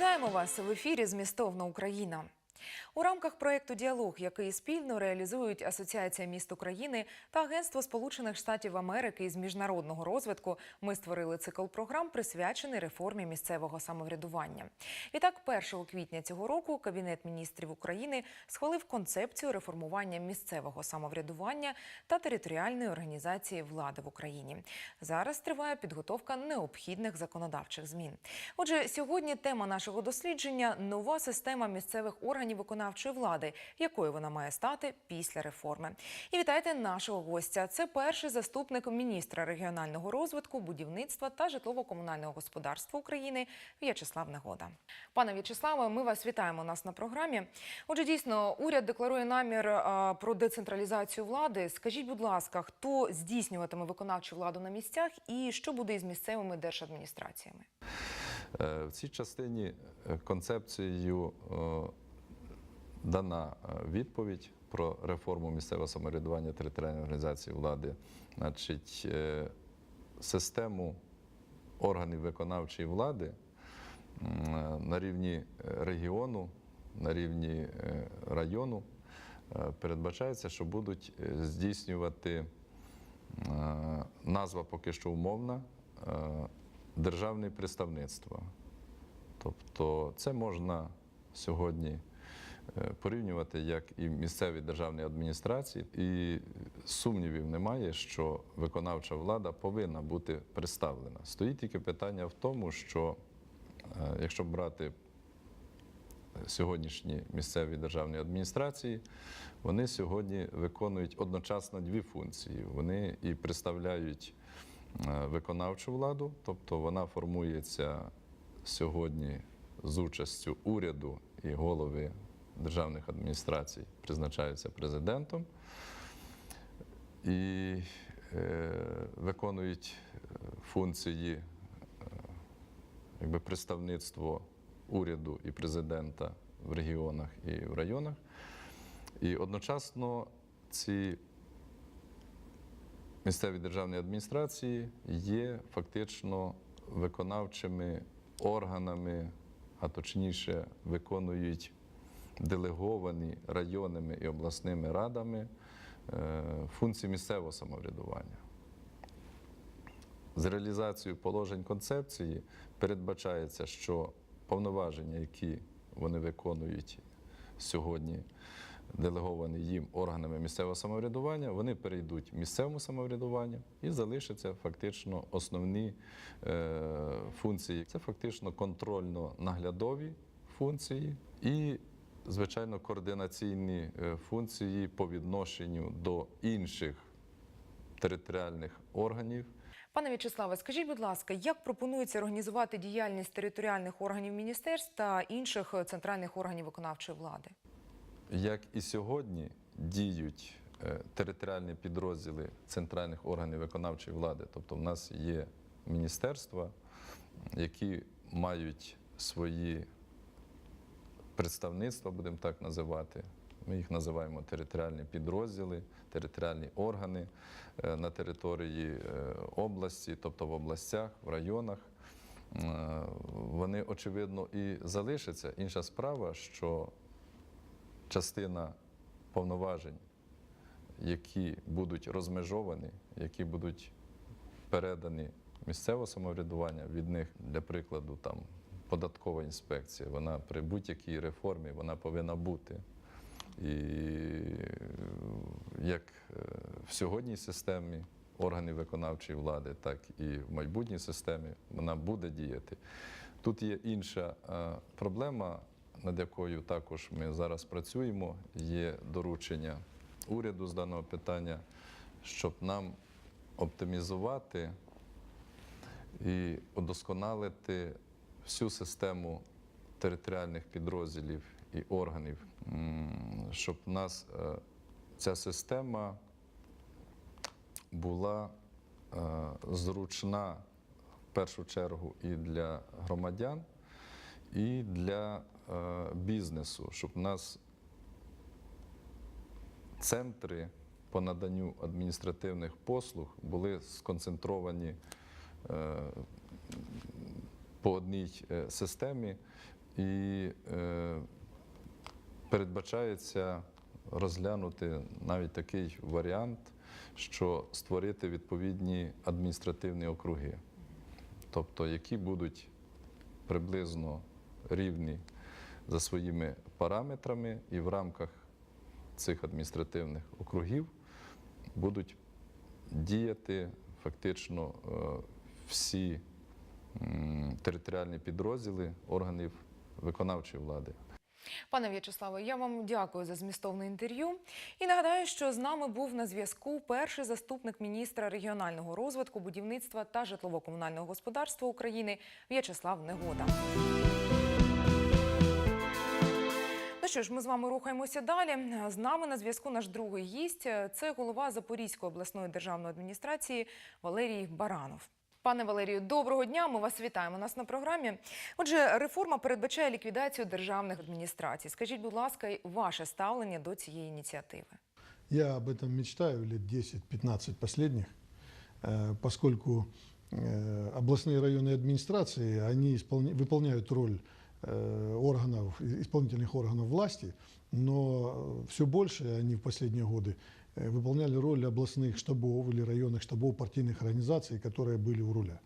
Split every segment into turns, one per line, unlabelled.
Вітаємо вас в ефірі Змістовна Україна. У рамках проєкту Діалог, який спільно реалізують Асоціація міст України та Агентство Сполучених Штатів Америки із міжнародного розвитку, ми створили цикл програм, присвячений реформі місцевого самоврядування. Відтак, 1 квітня цього року Кабінет міністрів України схвалив концепцію реформування місцевого самоврядування та територіальної організації влади в Україні. Зараз триває підготовка необхідних законодавчих змін. Отже, сьогодні тема нашого дослідження нова система місцевих органів виконавчої влади, якою вона має стати після реформи. І вітайте нашого гостя. Це перший заступник міністра регіонального розвитку, будівництва та житлово-комунального господарства України В'ячеслав Негода. Пане В'ячеславе, ми вас вітаємо у нас на програмі. Отже, дійсно, уряд декларує намір про децентралізацію влади. Скажіть, будь ласка, хто здійснюватиме виконавчу владу на місцях і що буде із місцевими держадміністраціями?
Е, В цій частині е, концепцією е, дана е, відповідь про реформу місцевого самоврядування територіальної організації влади, значить, е, систему органів виконавчої влади на рівні е, регіону, на рівні е, району е, передбачається, що будуть е, здійснювати е, назва поки що умовна. е, Державне представництво. Тобто це можна сьогодні е, порівнювати як і місцеві державні адміністрації, і сумнівів немає, що виконавча влада повинна бути представлена. Стоїть тільки питання в тому, що е, якщо брати сьогоднішні місцеві державні адміністрації, вони сьогодні виконують одночасно дві функції. Вони і представляють е, виконавчу владу, тобто вона формується сьогодні з участю уряду і голови державних адміністрацій призначаються президентом і е, виконують е, функції е, якби представництво уряду і президента в регіонах і в районах. І одночасно ці місцеві державні адміністрації є фактично виконавчими органами, а точніше виконують делеговані районними і обласними радами е, функції місцевого самоврядування. З реалізацією положень концепції передбачається, що повноваження, які вони виконують сьогодні, делеговані їм органами місцевого самоврядування, вони перейдуть місцевому самоврядуванню і залишаться фактично основні е, функції. Це фактично контрольно-наглядові функції і, звичайно, координаційні е, функції по відношенню до інших територіальних органів.
Пане В'ячеславе, скажіть, будь ласка, як пропонується організувати діяльність територіальних органів міністерств та інших е, центральних органів виконавчої влади?
Як і сьогодні діють е, територіальні підрозділи центральних органів виконавчої влади, тобто в нас є міністерства, які мають свої представництва, будемо так називати. Ми їх називаємо територіальні підрозділи, територіальні органи е, на території е, області, тобто в областях, в районах. Е, Вони, очевидно, і залишаться. Інша справа, що частина повноважень, які будуть розмежовані, які будуть передані місцеве самоврядування від них, для прикладу, там податкова інспекція, вона при будь-якій реформі вона повинна бути. І е, як е, в сьогоднішній системі органів виконавчої влади, так і в майбутній системі вона буде діяти. Тут є інша е, проблема, над якою також ми зараз працюємо. Є доручення уряду з даного питання, щоб нам оптимізувати і удосконалити всю систему територіальних підрозділів і органів, щоб у нас е, ця система була е, зручна в першу чергу і для громадян, і для е, бізнесу, щоб у нас центри по наданню адміністративних послуг були сконцентровані по одній е, системі. І е, передбачається розглянути навіть такий варіант, що створити відповідні адміністративні округи, тобто які будуть приблизно рівні за своїми параметрами, і в рамках цих адміністративних округів будуть діяти фактично е, всі територіальні підрозділи органів виконавчої влади.
Пане В'ячеславе, я вам дякую за змістовне інтерв'ю. І нагадаю, що з нами був на зв'язку перший заступник міністра регіонального розвитку, будівництва та житлово-комунального господарства України В'ячеслав Негода. Ну що ж, ми з вами рухаємося далі. З нами на зв'язку наш другий гість це голова Запорізької обласної державної адміністрації Валерій Баранов. Пане Валерію, доброго дня. Ми вас вітаємо у нас на програмі. Отже, реформа передбачає ліквідацію державних адміністрацій. Скажіть, будь ласка, ваше ставлення до цієї ініціативи?
Я об этом мечтаю лет 10-15 последних, э, поскольку э, областные районные администрации, они исполня- выполняют роль э, органов, и- исполнительных органов власти, но все больше они в последние годы э, выполняли роль областных штабов или районных штабов партийных организаций, которые были у руля.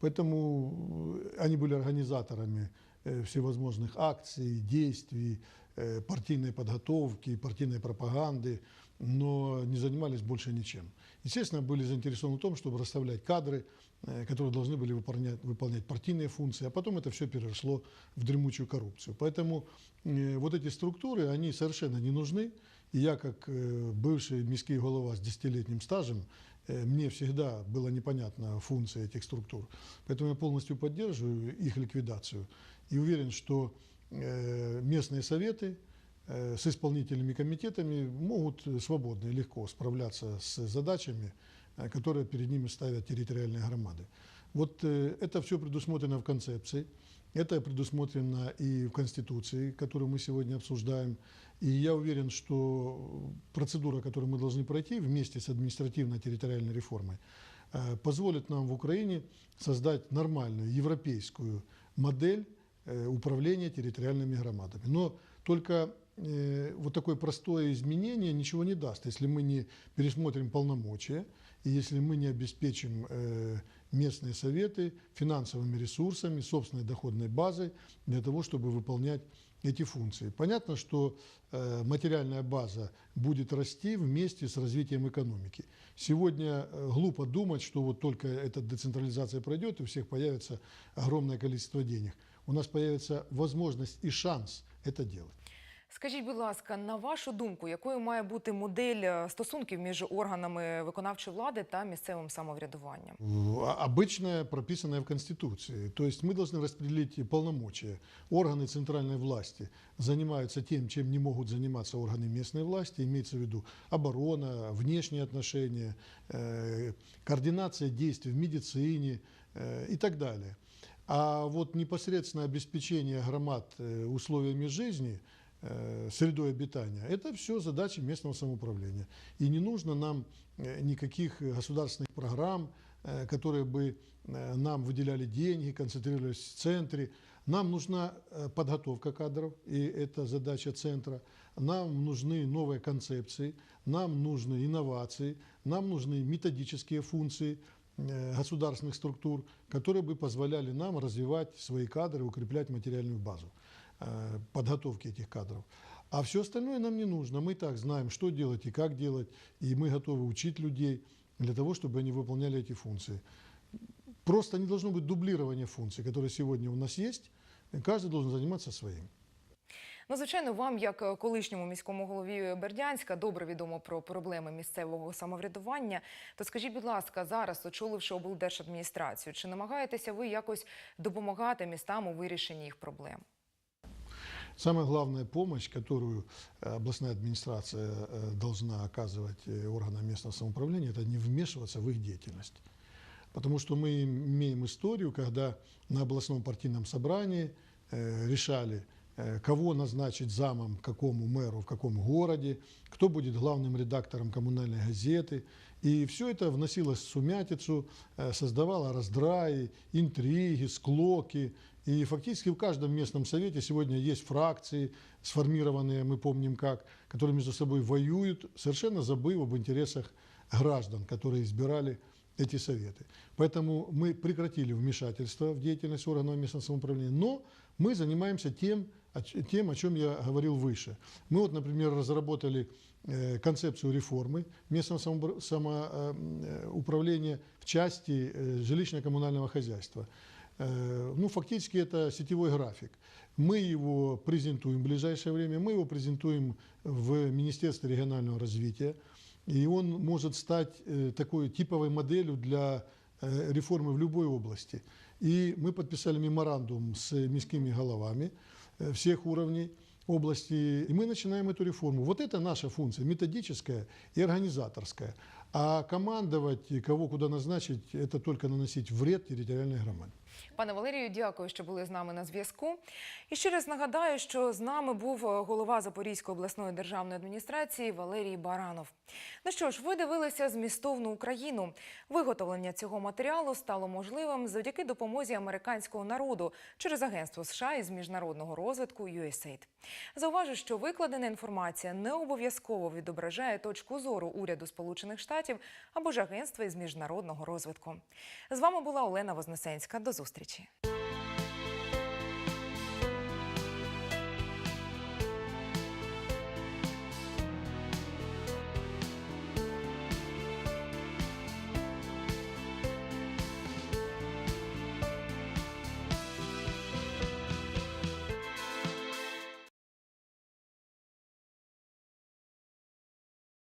Поэтому э, они были организаторами э, всевозможных акций, действий, э, партийной подготовки, партийной пропаганды, но не занимались больше ничем. Естественно, были заинтересованы в том, чтобы расставлять кадры, э, которые должны были выполнять, выполнять партийные функции, а потом это все переросло в дремучую коррупцию. Поэтому э, вот эти структуры, они совершенно не нужны. И я, как э, бывший міський голова с десятилетним стажем, э, мне всегда было непонятна функция этих структур. Поэтому я полностью поддерживаю их ликвидацию и уверен, что э, местные советы с исполнительными комитетами могут свободно и легко справляться с задачами, которые перед ними ставят территориальные громады. Вот это все предусмотрено в концепции, это предусмотрено и в Конституции, которую мы сегодня обсуждаем. И я уверен, что процедура, которую мы должны пройти вместе с административно-территориальной реформой, э, позволит нам в Украине создать нормальную европейскую модель э, управления территориальными громадами. Но только э, вот такое простое изменение ничего не даст, если мы не пересмотрим полномочия и если мы не обеспечим местные советы финансовыми ресурсами, собственной доходной базой для того, чтобы выполнять эти функции. Понятно, что э, материальная база будет расти вместе с развитием экономики. Сегодня э, глупо думать, что вот только эта децентрализация пройдет и у всех появится огромное количество денег. У нас появится возможность и шанс это делать.
Скажіть, будь ласка, на вашу думку, якою має бути модель е, стосунків між органами виконавчої влади та місцевим самоврядуванням?
А- Обычная, прописанная в Конституции. То есть мы должны распределить полномочия. Органы центральной власти занимаются тем, чем не могут заниматься органы местной власти, имеется в виду оборона, внешние отношения, э, координация действий в медицине э, и так далее. А вот непосредственно обеспечение громад э, условиями жизни, э, средой обитания, это все задачи местного самоуправления. И не нужно нам э, никаких государственных программ, э, которые бы э, нам выделяли деньги, концентрировались в центре. Нам нужна э, подготовка кадров, и это задача центра. Нам нужны новые концепции, нам нужны инновации, нам нужны методические функции э, государственных структур, которые бы позволяли нам развивать свои кадры, укреплять материальную базу э, подготовки этих кадров. А все остальное нам не нужно. Мы и так знаем, что делать и как делать, и мы готовы учить людей для того, чтобы они выполняли эти функции. Просто не должно быть дублирования функций, которые сегодня у нас есть. Каждый должен заниматься своим.
Ну, звичайно, вам, як е, колишньому міському голові Бердянська, добре відомо про проблеми місцевого самоврядування. То скажіть, будь ласка, зараз, очоливши облдержадміністрацію, чи намагаєтеся ви якось допомагати містам у вирішенні їх проблем?
Самая главная помощь, которую э, областная администрация э, должна оказывать э, органам местного самоуправления, это не вмешиваться в их деятельность. Потому что мы имеем историю, когда на областном партийном собрании решали кого назначить замом какому мэру в каком городе, кто будет главным редактором коммунальной газеты. И все это вносилось в сумятицу, э, создавало раздраи, интриги, склоки. И фактически в каждом местном совете сегодня есть фракции, сформированные, мы помним как, которые между собой воюют, совершенно забыв об интересах граждан, которые избирали эти советы. Поэтому мы прекратили вмешательство в деятельность органов местного самоуправления, но мы занимаемся тем, тем, о чем я говорил выше. Мы вот, например, разработали э, концепцию реформы местного самоуправления в части э, жилищно-коммунального хозяйства. Э, Ну, фактически это сетевой график. Мы его презентуем в ближайшее время, мы его презентуем в Министерстве регионального развития, и он может стать э, такой типовой моделью для э, реформы в любой области. И мы подписали меморандум с мирскими головами э, всех уровней области, и мы начинаем эту реформу. Вот это наша функция, методическая и организаторская. А командовать, кого куда назначить, это только наносить вред территориальной громаде.
Пане Валерію, дякую, що були з нами на зв'язку. І ще раз нагадаю, що з нами був е, голова Запорізької обласної державної адміністрації Валерій Баранов. Ну що ж, ви дивилися змістовну Україну. Виготовлення цього матеріалу стало можливим завдяки допомозі американського народу через агентство США із міжнародного розвитку USAID. Зауважу, що викладена інформація не обов'язково відображає точку зору уряду Сполучених Штатів або ж агентства із міжнародного розвитку. З вами була Олена Вознесенська. До зустрічі.